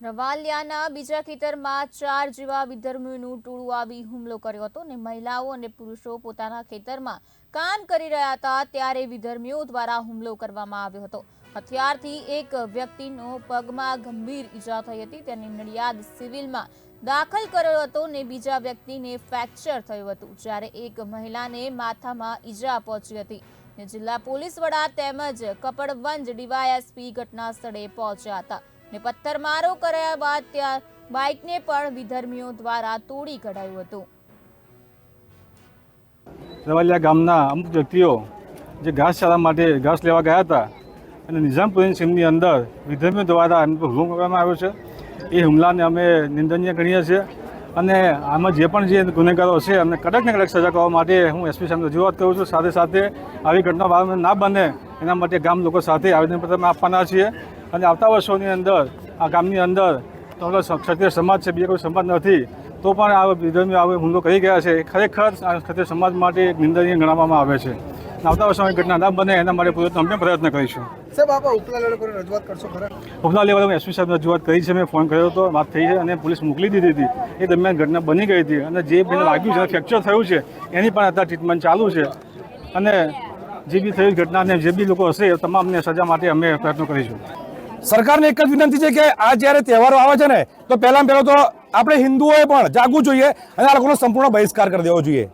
રવાલિયાના બીજા ખેતરમાં ચાર જેવા વિધર્મીનું ટોળું આવી હુમલો કર્યો હતો અને મહિલાઓ અને પુરુષો પોતાના ખેતરમાં કામ કરી રહ્યા હતા ત્યારે વિધર્મીઓ દ્વારા હુમલો કરવામાં આવ્યો હતો. હથિયારથી એક વ્યક્તિનો પગમાં ગંભીર ઈજા થઈ હતી. તેને નડિયાદ સિવિલમાં દાખલ કર્યો હતો ને બીજા વ્યક્તિને ફ્રેક્ચર થયું હતું, જ્યારે એક મહિલાને માથામાં ઈજા પહોંચી હતી. જિલ્લા પોલીસ વડા તેમજ કપડવંજ ડીવાયએસપી ઘટના સ્થળે પહોંચ્યા હતા. ને પથ્થરમારો કર્યા બાદ ત્યાં બાઇકને પણ વિધર્મીઓ દ્વારા તોડી કઢાયું હતું. રવાલિયા ગામના અમુક વ્યક્તિઓ જે ઘાસચારા માટે ઘાસ લેવા ગયા હતા અને નિઝામપુરની સીમની અંદર વિધર્મીઓ દ્વારા એમ હુમલો કરવામાં આવ્યો છે. એ હુમલાને અમે નિંદનીય ગણીએ છીએ અને આમાં જે પણ જે ગુનેગારો છે એમને કડકને કડક સજા કરવા માટે હું એસપી સામે રજૂઆત કરું છું. સાથે સાથે આવી ઘટના ના બને એના માટે ગામ લોકો સાથે આવેદનપત્ર આપવાના છીએ. અને આવતા વર્ષોની અંદર આ ગામની અંદર તો ક્ષત્રિય સમાજ છે બીજો કોઈ સમાજ નથી તો પણ આ વિધર્મીઓ આવો હુમલો કરી ગયા છે. ખરેખર આ ક્ષત્રિય સમાજ માટે એક નિંદનીય ગણવામાં આવે છે. આવતા વર્ષોમાં ઘટના ના બને એના માટે પૂરો અમે પ્રયત્ન કરીશું. સાહેબ આપ ઉપલા લેવલ પર રજૂઆત કરશો ખરા? ઉપલા લેવલે એસપી સાહેબ રજૂઆત કરી છે મેં ફોન કર્યો હતો વાત થઈ છે અને પોલીસ મોકલી દીધી હતી. એ દરમિયાન ઘટના બની ગઈ હતી. અને જે બેને લાગ્યું છે ફ્રેક્ચર થયું છે એની પણ અત્યારે ટ્રીટમેન્ટ ચાલુ છે. અને જે બી થયેલી ઘટના અને જે બી લોકો હશે તમામને સજા માટે અમે પ્રયત્નો કરીશું. સરકારને એક જ વિનંતી છે કે આ જ્યારે તહેવારો આવે છે ને, તો પહેલાં પહેલાં તો આપણે હિન્દુઓએ પણ જાગવું જોઈએ અને આ લોકોનો સંપૂર્ણ બહિષ્કાર કરી દેવો જોઈએ.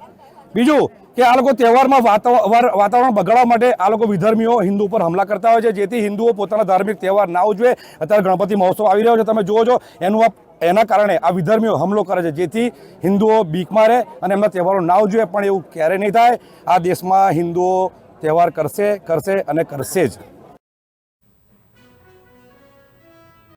બીજું કે આ લોકો તહેવારમાં વાતાવરણ બગાડવા માટે આ લોકો વિધર્મીઓ હિન્દુ પર હુમલા કરતા હોય છે. જેથી હિન્દુઓ પોતાના ધાર્મિક તહેવાર ના ઉજવે. અત્યારે ગણપતિ મહોત્સવ આવી રહ્યો છે. તમે જુઓ છો, એનું આ, એના કારણે આ વિધર્મીઓ હુમલો કરે છે. જેથી હિન્દુઓ બીક મારે અને એમના તહેવારો ના ઉજવે, પણ એવું ક્યારેય નહીં થાય. આ દેશમાં હિન્દુઓ તહેવાર કરશે કરશે અને કરશે જ.